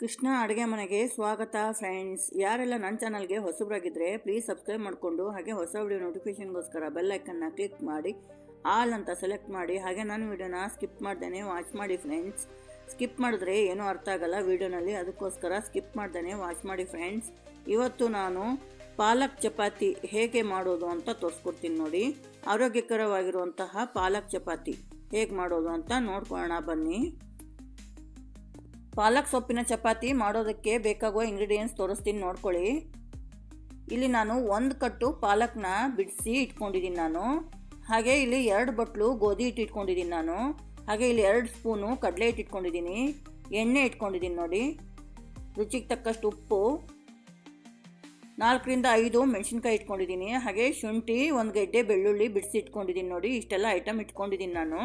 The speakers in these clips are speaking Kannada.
ಕೃಷ್ಣ ಅಡುಗೆ ಮನೆಗೆ ಸ್ವಾಗತ ಫ್ರೆಂಡ್ಸ್ ಯಾರೆಲ್ಲ ನನ್ನ ಚಾನಲ್ಗೆ ಹೊಸಬರಾಗಿದ್ದರೆ ಪ್ಲೀಸ್ ಸಬ್ಸ್ಕ್ರೈಬ್ ಮಾಡಿಕೊಂಡು, ಹಾಗೆ ಹೊಸ ವಿಡಿಯೋ ನೋಟಿಫಿಕೇಷನ್ಗೋಸ್ಕರ ಬೆಲ್ ಐಕನ್ನ ಕ್ಲಿಕ್ ಮಾಡಿ ಆಲ್ ಅಂತ ಸೆಲೆಕ್ಟ್ ಮಾಡಿ, ಹಾಗೆ ನನ್ನ ವಿಡಿಯೋನ ಸ್ಕಿಪ್ ಮಾಡ್ದೇನೆ ವಾಚ್ ಮಾಡಿ ಫ್ರೆಂಡ್ಸ್ ಸ್ಕಿಪ್ ಮಾಡಿದ್ರೆ ಏನೂ ಅರ್ಥ ಆಗಲ್ಲ ವಿಡಿಯೋನಲ್ಲಿ ಅದಕ್ಕೋಸ್ಕರ ಸ್ಕಿಪ್ ಮಾಡ್ದೇನೆ ವಾಚ್ ಮಾಡಿ ಫ್ರೆಂಡ್ಸ್ ಇವತ್ತು ನಾನು ಪಾಲಕ್ ಚಪಾತಿ ಹೇಗೆ ಮಾಡೋದು ಅಂತ ತೋರಿಸ್ಕೊಡ್ತೀನಿ ನೋಡಿ. ಆರೋಗ್ಯಕರವಾಗಿರುವಂತಹ ಪಾಲಕ್ ಚಪಾತಿ ಹೇಗೆ ಮಾಡೋದು ಅಂತ ನೋಡ್ಕೊಳ್ಳೋಣ, ಬನ್ನಿ. ಪಾಲಕ್ ಸೊಪ್ಪಿನ ಚಪಾತಿ ಮಾಡೋದಕ್ಕೆ ಬೇಕಾಗುವ ಇಂಗ್ರೀಡಿಯೆಂಟ್ಸ್ ತೋರಿಸ್ತೀನಿ ನೋಡ್ಕೊಳ್ಳಿ. ಇಲ್ಲಿ ನಾನು ಒಂದು ಕಟ್ಟು ಪಾಲಕ್ನ ಬಿಡಿಸಿ ಇಟ್ಕೊಂಡಿದ್ದೀನಿ ನಾನು. ಹಾಗೆ ಇಲ್ಲಿ ಎರಡು ಬಟ್ಲು ಗೋಧಿ ಹಿಟ್ಟು ಇಟ್ಕೊಂಡಿದ್ದೀನಿ ನಾನು. ಹಾಗೆ ಇಲ್ಲಿ ಎರಡು ಸ್ಪೂನು ಕಡಲೆ ಹಿಟ್ಟು ಇಟ್ಕೊಂಡಿದ್ದೀನಿ. ಎಣ್ಣೆ ಇಟ್ಕೊಂಡಿದ್ದೀನಿ ನೋಡಿ. ರುಚಿಗೆ ತಕ್ಕಷ್ಟು ಉಪ್ಪು. ನಾಲ್ಕರಿಂದ ಐದು ಮೆಣಸಿನ್ಕಾಯಿ ಇಟ್ಕೊಂಡಿದ್ದೀನಿ. ಹಾಗೆ ಶುಂಠಿ, ಒಂದು ಗೆಡ್ಡೆ ಬೆಳ್ಳುಳ್ಳಿ ಬಿಡಿಸಿ ಇಟ್ಕೊಂಡಿದ್ದೀನಿ ನೋಡಿ. ಇಷ್ಟೆಲ್ಲ ಐಟಮ್ ಇಟ್ಕೊಂಡಿದ್ದೀನಿ ನಾನು.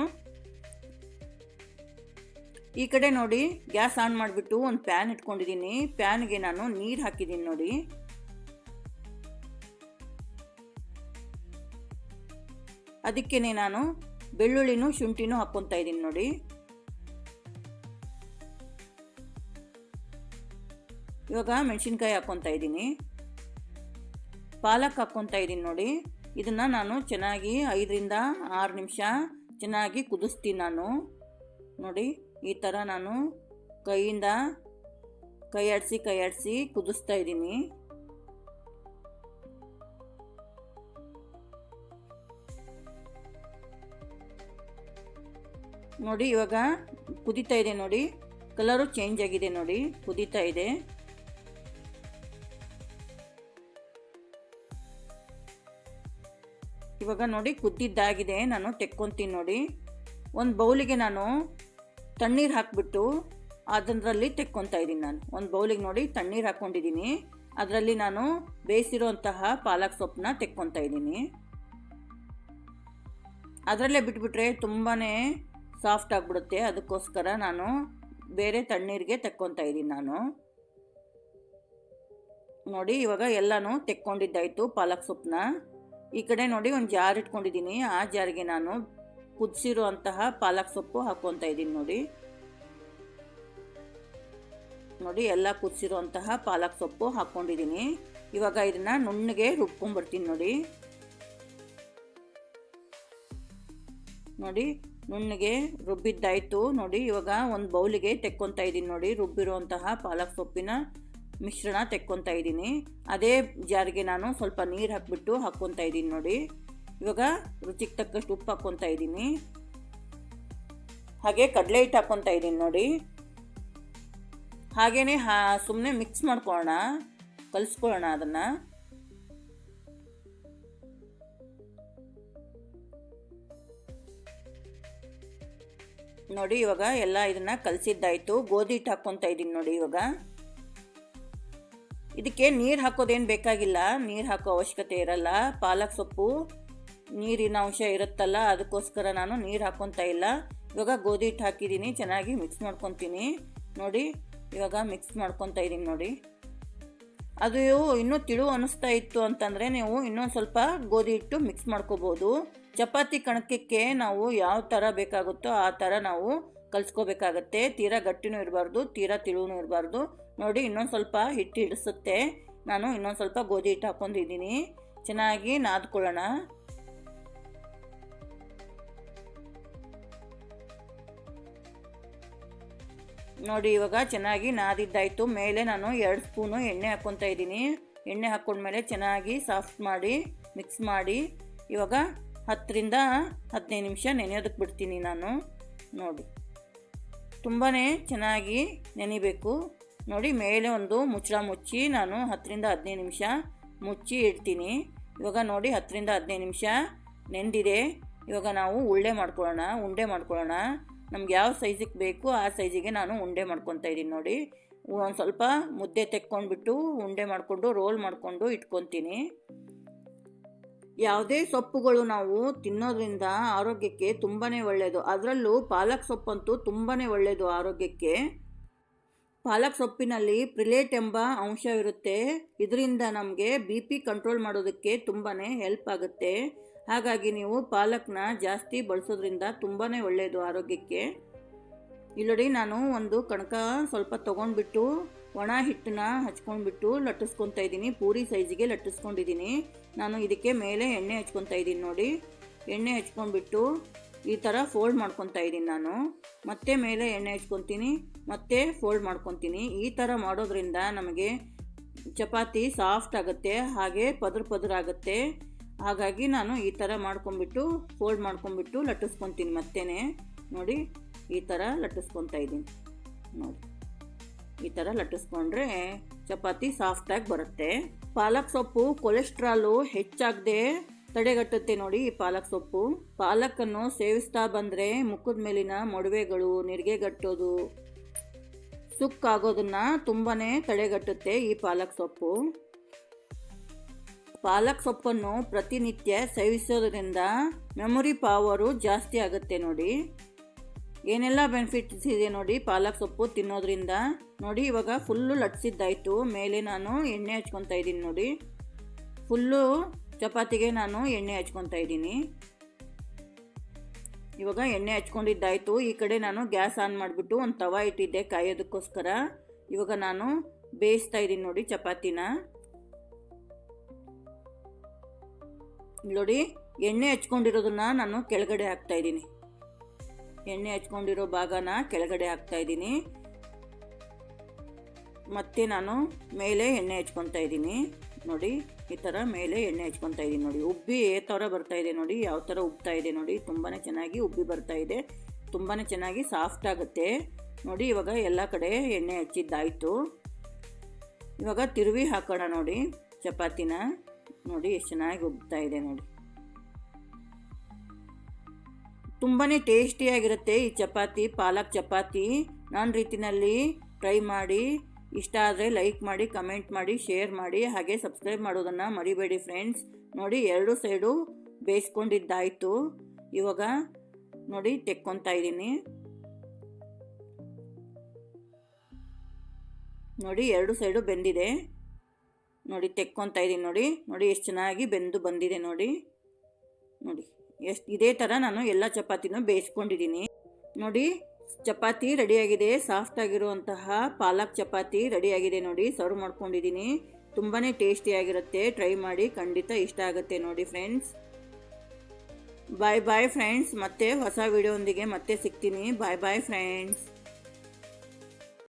ಈ ಕಡೆ ನೋಡಿ, ಗ್ಯಾಸ್ ಆನ್ ಮಾಡಿಬಿಟ್ಟು ಒಂದು ಪ್ಯಾನ್ ಇಟ್ಕೊಂಡಿದ್ದೀನಿ ಪ್ಯಾನ್ಗೆ ನಾನು ನೀರು ಹಾಕಿದ್ದೀನಿ ನೋಡಿ. ಅದಕ್ಕೇನೆ ನಾನು ಬೆಳ್ಳುಳ್ಳಿನೂ ಶುಂಠಿನೂ ಹಾಕ್ಕೊತಾ ಇದ್ದೀನಿ ನೋಡಿ. ಇವಾಗ ಮೆಣಸಿನ್ಕಾಯಿ ಹಾಕ್ಕೊತಾ ಇದ್ದೀನಿ ಪಾಲಕ್ ಹಾಕ್ಕೊತಾ ಇದ್ದೀನಿ ನೋಡಿ. ಇದನ್ನು ನಾನು ಚೆನ್ನಾಗಿ ಐದರಿಂದ ಆರು ನಿಮಿಷ ಚೆನ್ನಾಗಿ ಕುದಿಸ್ತೀನಿ ನಾನು. ನೋಡಿ. ಈ ಥರ ನಾನು ಕೈಯಿಂದ ಕೈಯಾಡಿಸಿ ಆಡಿಸಿ ಕೈ ಆಡಿಸಿ ಕುದಿಸ್ತಾ ಇದ್ದೀನಿ. ನೋಡಿ, ಇವಾಗ ಕುದೀತಾ ಇದೆ ನೋಡಿ. ಕಲರು ಚೇಂಜ್ ಆಗಿದೆ ನೋಡಿ, ಕುದೀತಾ ಇದೆ. ಇವಾಗ ನೋಡಿ, ಕುದ್ದಿದ್ದಾಗಿದೆ, ನಾನು ತೆಕ್ಕೊಂತೀನಿ ನೋಡಿ. ಒಂದು ಬೌಲಿಗೆ ನಾನು ತಣ್ಣೀರು ಹಾಕಿಬಿಟ್ಟು ಅದರಲ್ಲಿ ತೆಕ್ಕೊತಾ ಇದ್ದೀನಿ ನಾನು. ಒಂದು ಬೌಲಿಗೆ ನೋಡಿ ತಣ್ಣೀರು ಹಾಕ್ಕೊಂಡಿದ್ದೀನಿ. ಅದರಲ್ಲಿ ನಾನು ಬೇಯಿಸಿರೋಂತಹ ಪಾಲಕ್ ಸೊಪ್ಪನ್ನ ತೆಕ್ಕೊತಾ ಇದ್ದೀನಿ. ಅದರಲ್ಲೇ ಬಿಟ್ಬಿಟ್ರೆ ತುಂಬಾ ಸಾಫ್ಟ್ ಆಗಿಬಿಡುತ್ತೆ. ಅದಕ್ಕೋಸ್ಕರ ನಾನು ಬೇರೆ ತಣ್ಣೀರಿಗೆ ತೆಕ್ಕೊತಾ ಇದ್ದೀನಿ ನಾನು. ನೋಡಿ, ಇವಾಗ ಎಲ್ಲನೂ ತೆಕ್ಕೊಂಡಿದ್ದಾಯಿತು ಪಾಲಕ್ ಸೊಪ್ಪನ್ನ. ಈ ಕಡೆ ನೋಡಿ ಒಂದು ಜಾರ್ ಇಟ್ಕೊಂಡಿದ್ದೀನಿ. ಆ ಜಾರಿಗೆ ನಾನು ಕುದಿಸಿರೋ ಅಂತಹ ಪಾಲಕ್ ಸೊಪ್ಪು ಹಾಕ್ಕೊತಾ ಇದ್ದೀನಿ ನೋಡಿ. ನೋಡಿ, ಎಲ್ಲ ಕುದಿಸಿರುವಂತಹ ಪಾಲಕ್ ಸೊಪ್ಪು ಹಾಕ್ಕೊಂಡಿದ್ದೀನಿ ಇವಾಗ ಇದನ್ನ ನುಣ್ಣಗೆ ರುಬ್ಕೊಂಡ್ಬರ್ತೀನಿ ನೋಡಿ. ನೋಡಿ, ನುಣ್ಣಗೆ ರುಬ್ಬಿದ್ದಾಯಿತು ನೋಡಿ. ಇವಾಗ ಒಂದು ಬೌಲಿಗೆ ತೆಕ್ಕೊತಾ ಇದ್ದೀನಿ ನೋಡಿ. ರುಬ್ಬಿರುವಂತಹ ಪಾಲಕ್ ಸೊಪ್ಪಿನ ಮಿಶ್ರಣ ತೆಕ್ಕೊತಾ ಇದ್ದೀನಿ. ಅದೇ ಜಾರಿಗೆ ನಾನು ಸ್ವಲ್ಪ ನೀರು ಹಾಕ್ಬಿಟ್ಟು ಹಾಕ್ಕೊತಾ ಇದ್ದೀನಿ ನೋಡಿ. ಇವಾಗ ರುಚಿಗೆ ತಕ್ಕಷ್ಟು ಉಪ್ಪು ಹಾಕ್ಕೊತಾ ಇದ್ದೀನಿ. ಹಾಗೆ ಕಡಲೆ ಹಿಟ್ಟು ಹಾಕ್ಕೊತಾ ಇದ್ದೀನಿ ನೋಡಿ. ಹಾಗೇ ಹಾ ಸುಮ್ಮನೆ ಮಿಕ್ಸ್ ಮಾಡ್ಕೊಳ್ಳೋಣ. ಕಲಿಸ್ಕೊಳ್ಳೋಣ ಅದನ್ನು. ನೋಡಿ ಇವಾಗ ಎಲ್ಲ ಇದನ್ನು ಕಲಸಿದ್ದಾಯಿತು. ಗೋಧಿ ಹಿಟ್ಟು ಹಾಕ್ಕೊತಾ ಇದ್ದೀನಿ ನೋಡಿ ಇವಾಗ. ಇದಕ್ಕೆ ನೀರು ಹಾಕೋದೇನು ಬೇಕಾಗಿಲ್ಲ. ನೀರು ಹಾಕೋ ಅವಶ್ಯಕತೆ ಇರಲ್ಲ. ಪಾಲಕ್ ಸೊಪ್ಪು. ನೀರಿನ ಅಂಶ ಇರುತ್ತಲ್ಲ, ಅದಕ್ಕೋಸ್ಕರ ನಾನು ನೀರು ಹಾಕ್ಕೊತಾ ಇಲ್ಲ. ಇವಾಗ ಗೋಧಿ ಹಿಟ್ಟು ಹಾಕಿದ್ದೀನಿ ಚೆನ್ನಾಗಿ ಮಿಕ್ಸ್ ಮಾಡ್ಕೊತೀನಿ. ನೋಡಿ, ಇವಾಗ ಮಿಕ್ಸ್ ಮಾಡ್ಕೊತಾ ಇದ್ದೀನಿ ನೋಡಿ. ಅದು ಇನ್ನೂ ತಿಳು ಅನ್ನಿಸ್ತಾ ಇತ್ತು ಅಂತಂದರೆ ನೀವು ಇನ್ನೊಂದು ಸ್ವಲ್ಪ ಗೋಧಿ ಹಿಟ್ಟು ಮಿಕ್ಸ್ ಮಾಡ್ಕೋಬೋದು. ಚಪಾತಿ ಕಣಕಕ್ಕೆ ನಾವು ಯಾವ ಥರ ಬೇಕಾಗುತ್ತೋ ಆ ಥರ ನಾವು ಕಲಿಸ್ಕೋಬೇಕಾಗತ್ತೆ. ತೀರಾ ಗಟ್ಟಿನೂ ಇರಬಾರ್ದು, ತೀರಾ ತಿಳುವೂ ಇರಬಾರ್ದು. ನೋಡಿ, ಇನ್ನೊಂದು ಸ್ವಲ್ಪ ಹಿಟ್ಟು ಹಿಡಿಸುತ್ತೆ ನಾನು ಇನ್ನೊಂದು ಸ್ವಲ್ಪ ಗೋಧಿ ಹಿಟ್ಟು ಹಾಕ್ಕೊಂಡಿದ್ದೀನಿ ಚೆನ್ನಾಗಿ ನಾದ್ಕೊಳ್ಳೋಣ. ನೋಡಿ, ಇವಾಗ ಚೆನ್ನಾಗಿ ನಾದಿದ್ದಾಯಿತು. ಮೇಲೆ ನಾನು ಎರಡು ಸ್ಪೂನು ಎಣ್ಣೆ ಹಾಕ್ಕೊತಾ ಇದ್ದೀನಿ. ಎಣ್ಣೆ ಹಾಕ್ಕೊಂಡ್ಮೇಲೆ ಚೆನ್ನಾಗಿ ಸಾಫ್ಟ್ ಮಾಡಿ, ಮಿಕ್ಸ್ ಮಾಡಿ, ಇವಾಗ ಹತ್ತರಿಂದ ಹದಿನೈದು ನಿಮಿಷ ನೆನೆಯೋದಕ್ಕೆ ಬಿಡ್ತೀನಿ ನಾನು. ನೋಡಿ ತುಂಬಾ ಚೆನ್ನಾಗಿ ನೆನಿಬೇಕು. ನೋಡಿ, ಮೇಲೆ ಒಂದು ಮುಚ್ಚಳ ಮುಚ್ಚಿ ನಾನು ಹತ್ತರಿಂದ ಹದಿನೈದು ನಿಮಿಷ ಮುಚ್ಚಿ ಇಡ್ತೀನಿ. ಇವಾಗ ನೋಡಿ, ಹತ್ತರಿಂದ ಹದಿನೈದು ನಿಮಿಷ ನೆಂದಿದೆ. ಇವಾಗ ನಾವು ಉಳ್ಳೆ ಮಾಡ್ಕೊಳ್ಳೋಣ, ಉಂಡೆ ಮಾಡ್ಕೊಳ್ಳೋಣ. ನಮ್ಗೆ ಯಾವ ಸೈಜಿಗೆ ಬೇಕು, ಆ ಸೈಜಿಗೆ ನಾನು ಉಂಡೆ ಮಾಡ್ಕೊತಾ ಇದ್ದೀನಿ ನೋಡಿ. ಒಂದು ಸ್ವಲ್ಪ ಮುದ್ದೆ ತೆಕ್ಕೊಂಡ್ಬಿಟ್ಟು ಉಂಡೆ ಮಾಡಿಕೊಂಡು ರೋಲ್ ಮಾಡಿಕೊಂಡು ಇಟ್ಕೊತೀನಿ. ಯಾವುದೇ ಸೊಪ್ಪುಗಳು ನಾವು ತಿನ್ನೋದ್ರಿಂದ ಆರೋಗ್ಯಕ್ಕೆ ತುಂಬಾ ಒಳ್ಳೆಯದು ಅದರಲ್ಲೂ ಪಾಲಕ್ ಸೊಪ್ಪಂತೂ ತುಂಬಾ ಒಳ್ಳೆಯದು ಆರೋಗ್ಯಕ್ಕೆ. ಪಾಲಕ್ ಸೊಪ್ಪಿನಲ್ಲಿ ಪ್ರಿಲೇಟ್ ಎಂಬ ಅಂಶವಿರುತ್ತೆ ಇದರಿಂದ ನಮಗೆ ಬಿ ಪಿ ಕಂಟ್ರೋಲ್ ಮಾಡೋದಕ್ಕೆ ತುಂಬಾ ಹೆಲ್ಪ್ ಆಗುತ್ತೆ. ಹಾಗಾಗಿ ನೀವು ಪಾಲಕ್ನ ಜಾಸ್ತಿ ಬಳಸೋದ್ರಿಂದ ತುಂಬಾ ಒಳ್ಳೆಯದು ಆರೋಗ್ಯಕ್ಕೆ. ಇಲ್ಲಡಿ ನಾನು ಒಂದು ಕಣಕ ಸ್ವಲ್ಪ ತೊಗೊಂಡ್ಬಿಟ್ಟು ಒಣ ಹಿಟ್ಟನ್ನ ಹಚ್ಕೊಂಡ್ಬಿಟ್ಟು ಲಟ್ಟಿಸ್ಕೊತಾ ಇದ್ದೀನಿ. ಪೂರಿ ಸೈಜಿಗೆ ಲಟ್ಟಿಸ್ಕೊಂಡಿದ್ದೀನಿ. ನಾನು ಇದಕ್ಕೆ ಮೇಲೆ ಎಣ್ಣೆ ಹಚ್ಕೊತಾ ಇದ್ದೀನಿ ನೋಡಿ. ಎಣ್ಣೆ ಹಚ್ಕೊಂಡ್ಬಿಟ್ಟು ಈ ಥರ ಫೋಲ್ಡ್ ಮಾಡ್ಕೊತಾ ಇದ್ದೀನಿ ನಾನು. ಮತ್ತೆ ಮೇಲೆ ಎಣ್ಣೆ ಹಚ್ಕೊತೀನಿ. ಮತ್ತೆ ಫೋಲ್ಡ್ ಮಾಡ್ಕೊತೀನಿ. ಈ ಥರ ಮಾಡೋದ್ರಿಂದ ನಮಗೆ ಚಪಾತಿ ಸಾಫ್ಟ್ ಆಗುತ್ತೆ. ಹಾಗೆ ಪದ್ರ ಪದ್ರ ಆಗುತ್ತೆ. ಹಾಗಾಗಿ ನಾನು ಈ ಥರ ಮಾಡ್ಕೊಂಬಿಟ್ಟು ಫೋಲ್ಡ್ ಮಾಡ್ಕೊಂಬಿಟ್ಟು ಲಟ್ಟಿಸ್ಕೊತೀನಿ ಮತ್ತೇನೆ. ನೋಡಿ, ಈ ಥರ ಲಟ್ಟಿಸ್ಕೊತಾ ಇದ್ದೀನಿ. ನೋಡಿ, ಈ ಥರ ಲಟ್ಟಿಸ್ಕೊಂಡ್ರೆ ಚಪಾತಿ ಸಾಫ್ಟಾಗಿ ಬರುತ್ತೆ. ಪಾಲಕ್ ಸೊಪ್ಪು ಕೊಲೆಸ್ಟ್ರಾಲು ಹೆಚ್ಚಾಗದೆ ತಡೆಗಟ್ಟುತ್ತೆ ನೋಡಿ ಈ ಪಾಲಕ್ ಸೊಪ್ಪು. ಪಾಲಕನ್ನು ಸೇವಿಸ್ತಾ ಬಂದರೆ ಮುಖದ ಮೇಲಿನ ಮೊಡವೆಗಳು ನಿರ್ಗೆಗಟ್ಟೋದು, ಸುಕ್ಕಾಗೋದನ್ನು ತುಂಬಾ ತಡೆಗಟ್ಟುತ್ತೆ ಈ ಪಾಲಕ್ ಸೊಪ್ಪು. ಪಾಲಕ್ ಸೊಪ್ಪನ್ನು ಪ್ರತಿನಿತ್ಯ ಸೇವಿಸೋದ್ರಿಂದ ಮೆಮೊರಿ ಪವರು ಜಾಸ್ತಿ ಆಗುತ್ತೆ ನೋಡಿ. ಏನೆಲ್ಲ ಬೆನಿಫಿಟ್ಸ್ ಇದೆ ನೋಡಿ ಪಾಲಕ್ ಸೊಪ್ಪು ತಿನ್ನೋದ್ರಿಂದ. ನೋಡಿ ಇವಾಗ ಫುಲ್ಲು ಲಟ್ಸಿದ್ದಾಯಿತು. ಮೇಲೆ ನಾನು ಎಣ್ಣೆ ಹಚ್ಕೊತಾ ಇದ್ದೀನಿ ನೋಡಿ. ಫುಲ್ಲು ಚಪಾತಿಗೆ ನಾನು ಎಣ್ಣೆ ಹಚ್ಕೊತಾ ಇದ್ದೀನಿ. ಇವಾಗ ಎಣ್ಣೆ ಹಚ್ಕೊಂಡಿದ್ದಾಯಿತು. ಈ ಕಡೆ ನಾನು ಗ್ಯಾಸ್ ಆನ್ ಮಾಡಿಬಿಟ್ಟು ಒಂದು ತವ ಇಟ್ಟಿದ್ದೆ ಕಾಯೋದಕ್ಕೋಸ್ಕರ. ಇವಾಗ ನಾನು ಬೇಯಿಸ್ತಾ ಇದ್ದೀನಿ ನೋಡಿ ಚಪಾತಿನ. ನೋಡಿ, ಎಣ್ಣೆ ಹಚ್ಕೊಂಡಿರೋದನ್ನ ನಾನು ಕೆಳಗಡೆ ಹಾಕ್ತಾ ಇದ್ದೀನಿ. ಎಣ್ಣೆ ಹಚ್ಕೊಂಡಿರೋ ಭಾಗನ ಕೆಳಗಡೆ ಹಾಕ್ತಾ ಇದ್ದೀನಿ. ಮತ್ತೆ ನಾನು ಮೇಲೆ ಎಣ್ಣೆ ಹಚ್ಕೊತಾ ಇದ್ದೀನಿ. ನೋಡಿ, ಈ ಥರ ಮೇಲೆ ಎಣ್ಣೆ ಹಚ್ಕೊತಾ ಇದ್ದೀನಿ ನೋಡಿ. ಉಬ್ಬಿ ಏ ಥರ ಬರ್ತಾ ಇದೆ ನೋಡಿ, ಯಾವ ಥರ ಉಬ್ತಾ ಇದೆ ನೋಡಿ. ತುಂಬಾ ಚೆನ್ನಾಗಿ ಉಬ್ಬಿ ಬರ್ತಾ ಇದೆ. ತುಂಬಾ ಚೆನ್ನಾಗಿ ಸಾಫ್ಟ್ ಆಗುತ್ತೆ. ನೋಡಿ, ಇವಾಗ ಎಲ್ಲ ಕಡೆ ಎಣ್ಣೆ ಹಚ್ಚಿದ್ದಾಯಿತು. ಇವಾಗ ತಿರುವಿ ಹಾಕೋಣ ನೋಡಿ, ಚಪಾತಿನ. ನೋಡಿ ಎಷ್ಟು ಚೆನ್ನಾಗಿ ಉಬ್ತಾ ಇದೆ ನೋಡಿ. ತುಂಬಾ ಟೇಸ್ಟಿಯಾಗಿರುತ್ತೆ ಈ ಚಪಾತಿ, ಪಾಲಕ್ ಚಪಾತಿ. ನನ್ನ ರೀತಿನಲ್ಲಿ ಟ್ರೈ ಮಾಡಿ, ಇಷ್ಟ ಆದರೆ ಲೈಕ್ ಮಾಡಿ ಕಮೆಂಟ್ ಮಾಡಿ ಶೇರ್ ಮಾಡಿ, ಹಾಗೆ ಸಬ್ಸ್ಕ್ರೈಬ್ ಮಾಡೋದನ್ನು ಮರಿಬೇಡಿ ಫ್ರೆಂಡ್ಸ್ ನೋಡಿ, ಎರಡು ಸೈಡು ಬೇಯಿಸ್ಕೊಂಡಿದ್ದಾಯಿತು. ಇವಾಗ ನೋಡಿ, ತೆಕ್ಕೊತಾ ಇದ್ದೀನಿ. ನೋಡಿ, ಎರಡು ಸೈಡು ಬೆಂದಿದೆ. ನೋಡಿ, ತೆಕ್ಕೊತಾ ಇದ್ದೀನಿ ನೋಡಿ. ನೋಡಿ, ಎಷ್ಟು ಚೆನ್ನಾಗಿ ಬೆಂದು ಬಂದಿದೆ ನೋಡಿ. ನೋಡಿ, ಎಷ್ಟು, ಇದೇ ಥರ ನಾನು ಎಲ್ಲ ಚಪಾತಿನೂ ಬೇಯಿಸ್ಕೊಂಡಿದ್ದೀನಿ ನೋಡಿ, ಚಪಾತಿ ರೆಡಿಯಾಗಿದೆ. ಸಾಫ್ಟ್ ಆಗಿರುವಂತಹ ಪಾಲಕ್ ಚಪಾತಿ ರೆಡಿಯಾಗಿದೆ ನೋಡಿ. ಸರ್ವ್ ಮಾಡ್ಕೊಂಡಿದ್ದೀನಿ ತುಂಬಾ ಟೇಸ್ಟಿಯಾಗಿರುತ್ತೆ ಟ್ರೈ ಮಾಡಿ, ಖಂಡಿತ ಇಷ್ಟ ಆಗುತ್ತೆ ನೋಡಿ ಫ್ರೆಂಡ್ಸ್. ಬಾಯ್ ಬಾಯ್ ಫ್ರೆಂಡ್ಸ್. ಮತ್ತೆ ಹೊಸ ವಿಡಿಯೋಂದಿಗೆ ಮತ್ತೆ ಸಿಗ್ತೀನಿ. Bye bye friends.